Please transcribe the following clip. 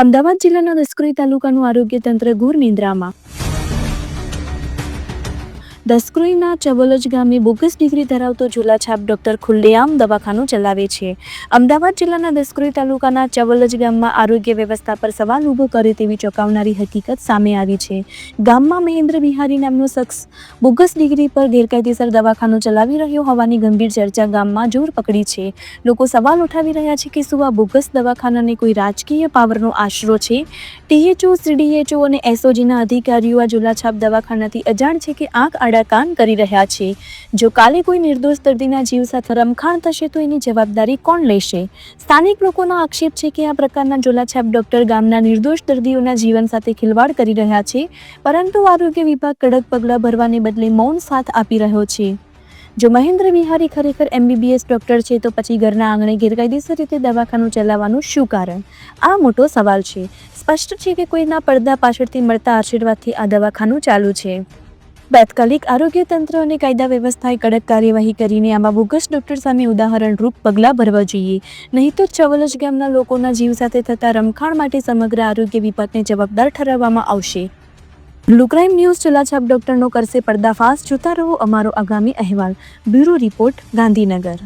અમદાવાદ જિલ્લાના દસક્રોઈ તાલુકાનું આરોગ્ય તંત્ર ઘોર નિંદ્રામાં દસક્રોઈના ચવલજ ગામે બોગસ ડિગ્રી ધરાવતો ઝોલાછાપ ડોક્ટર ખુલ્લેઆમ દવાખાનું ચલાવે છે. અમદાવાદ જિલ્લાના દસક્રોઈ તાલુકાના ચવલજ ગામમાં આરોગ્ય વ્યવસ્થા પર સવાલ ઊભો કરે તેવી ચોંકાવનારી હકીકત સામે આવી છે. ગામમાં મહેન્દ્ર બિહારી નામનો શખ્સ બોગસ ડિગ્રી પર ગેરકાયદેસર દવાખાનું ચલાવી રહ્યો હોવાની ગંભીર ચર્ચા ગામમાં જોર પકડી છે. લોકો સવાલ ઉઠાવી રહ્યા છે કે શું આ બોગસ દવાખાનાને કોઈ રાજકીય પાવરનો આશરો છે? ટીએચઓ સીડીએચઓ અને એસઓજીના અધિકારીઓ આ ઝોલાછાપ દવાખાનાથી અજાણ છે કે આંખ આડા કાન કરી રહ્યા છે. જો કાલે કોઈ નિર્દોષ દર્દીના જીવ સાથે રમખાણ થશે તો એની જવાબદારી કોણ લેશે? સ્થાનિક લોકોનો આક્ષેપ છે કે આ પ્રકારના ઝોલાછાપ ડોક્ટર ગામના નિર્દોષ દર્દીઓના જીવન સાથે ખિલવાડ કરી રહ્યા છે, પરંતુ આરોગ્ય વિભાગ કડક પગલાં ભરવાને બદલે મૌન સાથ આપી રહ્યો છે. જો મહેન્દ્ર વિહારી ખરેખર એમબીબીએસ ડોક્ટર છે, તો પછી ઘરના આંગણે ગેરકાયદેસર રીતે દવાખાનું ચલાવવાનું શું કારણ? આ મોટો સવાલ છે. સ્પષ્ટ છે કે કોઈના પડદા પાછળથી મળતા આશીર્વાદથી આ દવાખાનું ચાલુ છે. તાત્કાલિક આરોગ્ય તંત્ર અને કાયદા વ્યવસ્થાએ કડક કાર્યવાહી કરીને આમાં બોગસ ડોક્ટર સામે ઉદાહરણરૂપ પગલાં ભરવા જોઈએ. નહીં તો ચવલજ ગામના લોકોના જીવ સાથે થતા રમખાણ માટે સમગ્ર આરોગ્ય વિભાગને જવાબદાર ઠરાવવામાં આવશે. બ્લુ ક્રાઇમ ન્યૂઝ ચલાછાપ ડોક્ટરનો કરશે પર્દાફાશ. જોતા રહો અમારો આગામી અહેવાલ. Bureau report Gandhinagar.